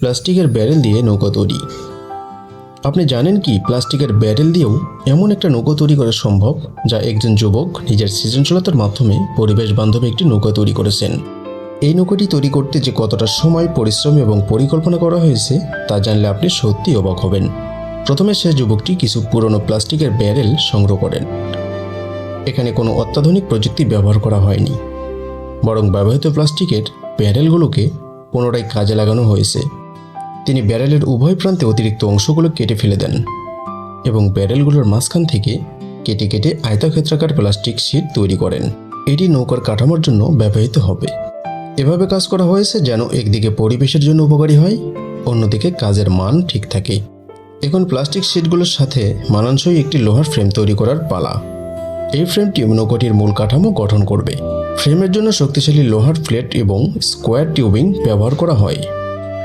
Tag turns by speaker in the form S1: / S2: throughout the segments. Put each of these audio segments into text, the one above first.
S1: প্লাস্টিকের ব্যারেল দিয়ে নৌকা তৈরি। আপনি জানেন কি, প্লাস্টিকের ব্যারেল দিয়েও এমন একটা নৌকা তৈরি করা সম্ভব, যা একজন যুবক নিজের সৃজনশীলতার মাধ্যমে পরিবেশ বান্ধব একটি নৌকা তৈরি করেছেন। এই নৌকাটি তৈরি করতে যে কতটা সময়, পরিশ্রম এবং পরিকল্পনা করা হয়েছে, তা জানলে আপনি সত্যি অবাক হবেন। প্রথমে সে যুবকটি কিছু পুরনো প্লাস্টিকের ব্যারেল সংগ্রহ করেন। এখানে কোনো অত্যাধুনিক প্রযুক্তি ব্যবহার করা হয়নি। বরং ব্যবহৃত প্লাস্টিকের ব্যারেলগুলোকে পুনরায় কাজে লাগানো হয়েছে। তিনি ব্যারেলের উভয় প্রান্তে অতিরিক্ত অংশগুলো কেটে ফেলে দেন এবং ব্যারেলগুলোর মাঝখান থেকে কেটে কেটে আয়তক্ষেত্রাকার প্লাস্টিক শীট তৈরি করেন। এটি নৌকার কাঠামোর জন্য ব্যবহৃত হবে। এভাবে কাজ করা হয়েছে যেন একদিকে পরিবেশের জন্য উপকারী হয়, অন্যদিকে কাজের মান ঠিক থাকে। এখন প্লাস্টিক শিটগুলোর সাথে মানানসই একটি লোহার ফ্রেম তৈরি করার পালা। এই ফ্রেমটি নৌকাটির মূল কাঠামো গঠন করবে। ফ্রেমের জন্য শক্তিশালী লোহার প্লেট এবং স্কোয়ার টিউবিং ব্যবহার করা হয়।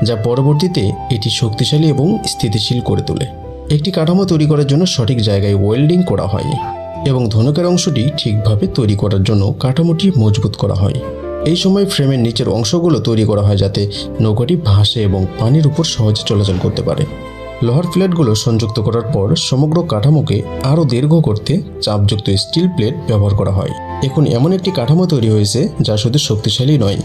S1: যা পরবর্তীতে এটি শক্তিশালী এবং স্থিতিশীল করে তোলে। একটি কাঠামো তৈরি করার জন্য সঠিক জায়গায় ওয়েল্ডিং করা হয় এবং ধনুকের অংশটি ঠিকভাবে তৈরি করার জন্য কাঠামোটি মজবুত করা হয় এই সময় ফ্রেমের নিচের অংশগুলো তৈরি করা হয় যাতে নৌকাটি ভাসে এবং পানির উপর সহজে চলাচল করতে পারে। লোহার প্লেটগুলো সংযুক্ত করার পর সমগ্র কাঠামোকে আরও দীর্ঘ করতে চাপযুক্ত স্টিল প্লেট ব্যবহার করা হয়। এখন এমন একটি কাঠামো তৈরি হয়েছে যা শুধু শক্তিশালী নয়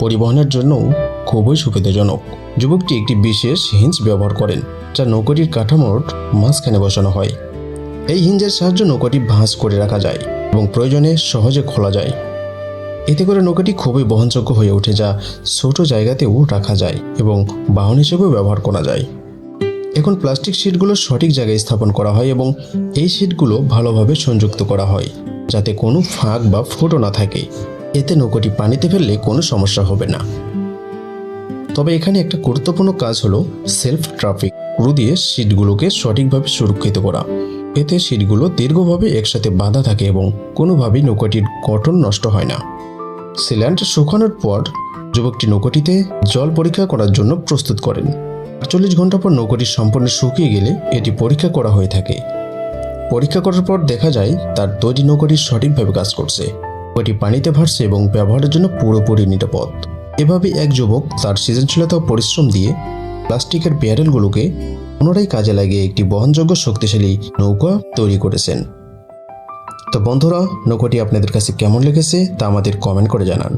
S1: পরিবহনের জন্যও খুবই সুবিধাজনক। যুবকটি একটি বিশেষ হিঞ্জ ব্যবহার করেন, যা নৌকাটির কাঠামোর মাঝখানে বসানো হয়। এই হিঞ্জের সাহায্যে নৌকাটি ভাঁজ করে রাখা যায় এবং প্রয়োজনে সহজে খোলা যায়। এতে করে নৌকাটি খুবই বহনযোগ্য হয়ে ওঠে, যা ছোট জায়গাতেও রাখা যায় এবং বাহন হিসেবেও ব্যবহার করা যায়। এখন প্লাস্টিক শিটগুলো সঠিক জায়গায় স্থাপন করা হয় এবং এই শিটগুলো ভালোভাবে সংযুক্ত করা হয়, যাতে কোনো ফাঁক বা ফুটো না থাকে। এতে নৌকাটি পানিতে ফেললে কোনো সমস্যা হবে না। তবে এখানে একটা গুরুত্বপূর্ণ কাজ হলো সেলফ ট্রাফিক ক্রু দিয়ে সিটগুলোকে সঠিকভাবে সুরক্ষিত করা। এতে সিটগুলো দীর্ঘভাবে একসাথে বাঁধা থাকে এবং কোনোভাবেই নৌকাটির গঠন নষ্ট হয় না। সিল্যান্ড শুকানোর পর যুবকটি নৌকাটিতে জল পরীক্ষা করার জন্য প্রস্তুত করেন। আটচল্লিশ ঘণ্টা পর নৌকাটি সম্পূর্ণ শুকিয়ে গেলে এটি পরীক্ষা করা হয়ে থাকে। পরীক্ষা করার পর দেখা যায় তার তৈরি নৌকাটি সঠিকভাবে কাজ করছে। নৌকাটি পানিতে ভাসছে এবং ব্যবহারের জন্য পুরোপুরি নিরাপদ। এভাবে এক যুবক তার সৃজনশীলতা ও পরিশ্রম দিয়ে প্লাস্টিকের ব্যারেলগুলোকে পুনরায় কাজে লাগিয়ে একটি বহনযোগ্য শক্তিশালী নৌকা তৈরি করেছেন। তো বন্ধুরা, নৌকাটি আপনাদের কাছে কেমন লেগেছে তা আমাদের কমেন্ট করে জানান।